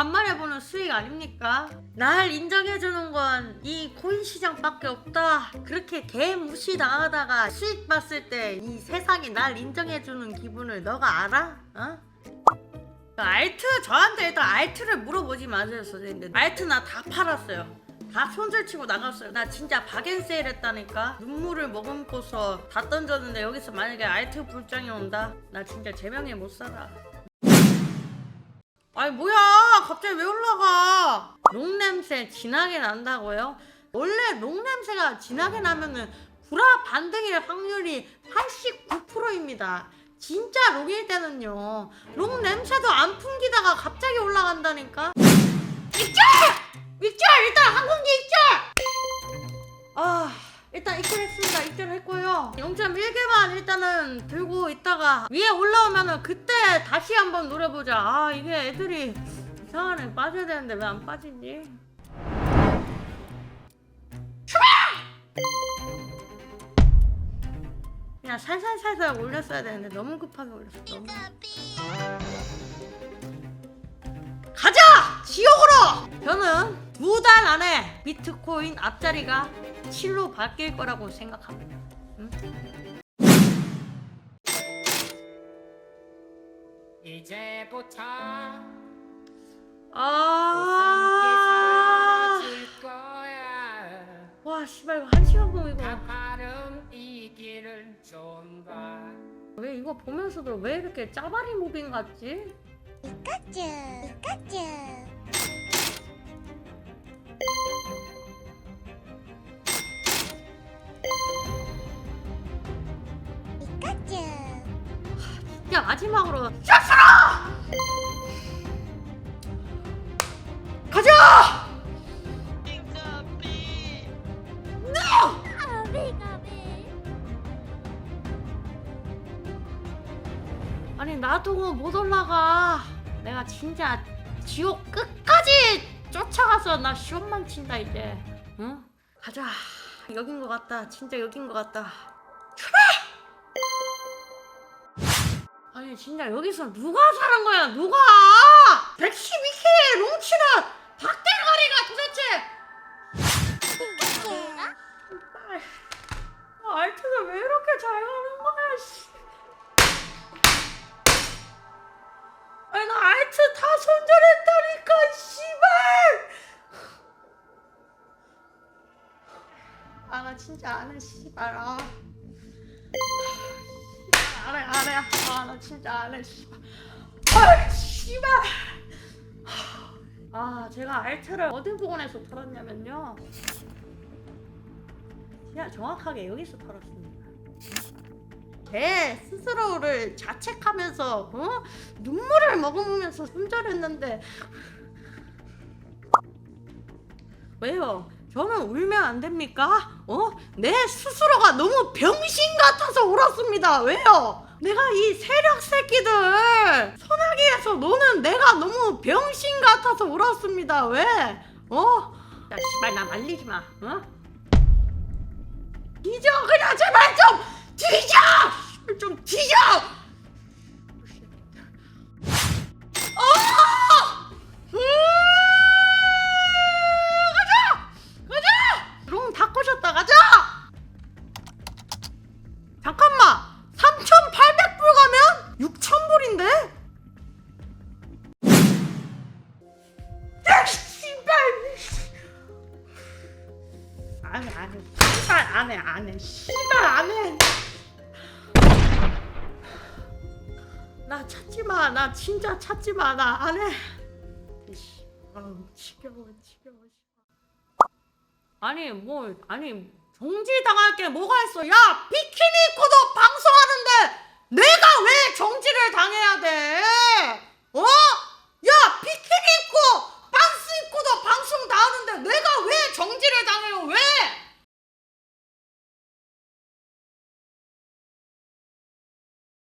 간만에 보는 수익 아닙니까? 날 인정해주는 건 이 코인 시장밖에 없다. 그렇게 개 무시 당하다가 수익 봤을 때 이 세상이 날 인정해주는 기분을 너가 알아? 어? 알트 저한테 일단 알트를 물어보지 마세요 선생님들 알트 나 다 팔았어요 다 손절치고 나갔어요 나 진짜 박앤세일 했다니까 눈물을 머금고서 다 던졌는데 여기서 만약에 알트 불장이 온다 나 진짜 제명에 못 살아 아니 뭐야 갑자기 왜 올라가 롱 냄새 진하게 난다고요? 원래 롱 냄새가 진하게 나면은 구라 반등일 확률이 89%입니다 진짜 롱일 때는요 롱 냄새도 안 풍기다가 갑자기 올라간다니까 입절! 입절! 일단 항공기 입절! 아 일단 입절했습니다 입절했고요 0.1개만 일단은 들고 있다가 위에 올라오면은 그때 다시 한번 노려보자 아 이게 애들이 이상하네 빠져야 되는데 왜 안 빠지지 그냥 살살살살 올렸어야 되는데 너무 급하게 올렸어 너무. 가자! 지옥으로! 저는 두 달 안에 비트코인 앞자리가 7로 바뀔 거라고 생각합니다. 응? 이제부터 아, 와, 씨발 이거 한 시간 보고 이거 가파름 이 길을 좀 봐. 왜 이거 보면서도 왜 이렇게 짜바리 무빙 같지? 피카츄 피카츄 야 마지막으로 샷으로 가자! 아비가비 아니 나도 못 올라가. 내가 진짜 지옥 끝까지 쫓아가서 나 시험만 친다 이제. 응? 가자. 여긴 것 같다. 진짜 여긴 것 같다. 아니 진짜 여기서 누가 사는 거야? 누가? 112K 롱치는 박대가리가 도대체 아, 알트가 왜 이렇게 잘 가는 거야, 씨. 아니, 나 알트 다 손절했다니까, 씨발! 아, 나 진짜 안 해, 씨발. 아. 씨발, 안 해, 안 해. 아, 나 진짜 안 해, 씨발. 아, 씨발! 아, 제가 알트를 어디 부근에서 털었냐면요. 그냥 정확하게 여기서 털었습니다. 제 스스로를 자책하면서 어? 눈물을 머금으면서 손절했는데 왜요? 저는 울면 안 됩니까? 어? 내 스스로가 너무 병신 같아서 울었습니다. 왜요? 내가 이 세력 새끼들 소나기에서 노는 내가 너무 병신 같아서 울었습니다. 왜? 어? 야 씨발 나 말리지 마. 어? 뒤져 그냥 제발 좀 안 해 안 해. 씨발 안 해 안 해. 씨발 안 해. 나 찾지 마 나 진짜 찾지 마 나 안 해. 이씨. 아우 지겨워 지겨워 아니 뭐 아니 정지 당할 게 뭐가 있어? 야 비키니 입고도 방송하는데 내가 왜 정지를 당해야 돼? 어?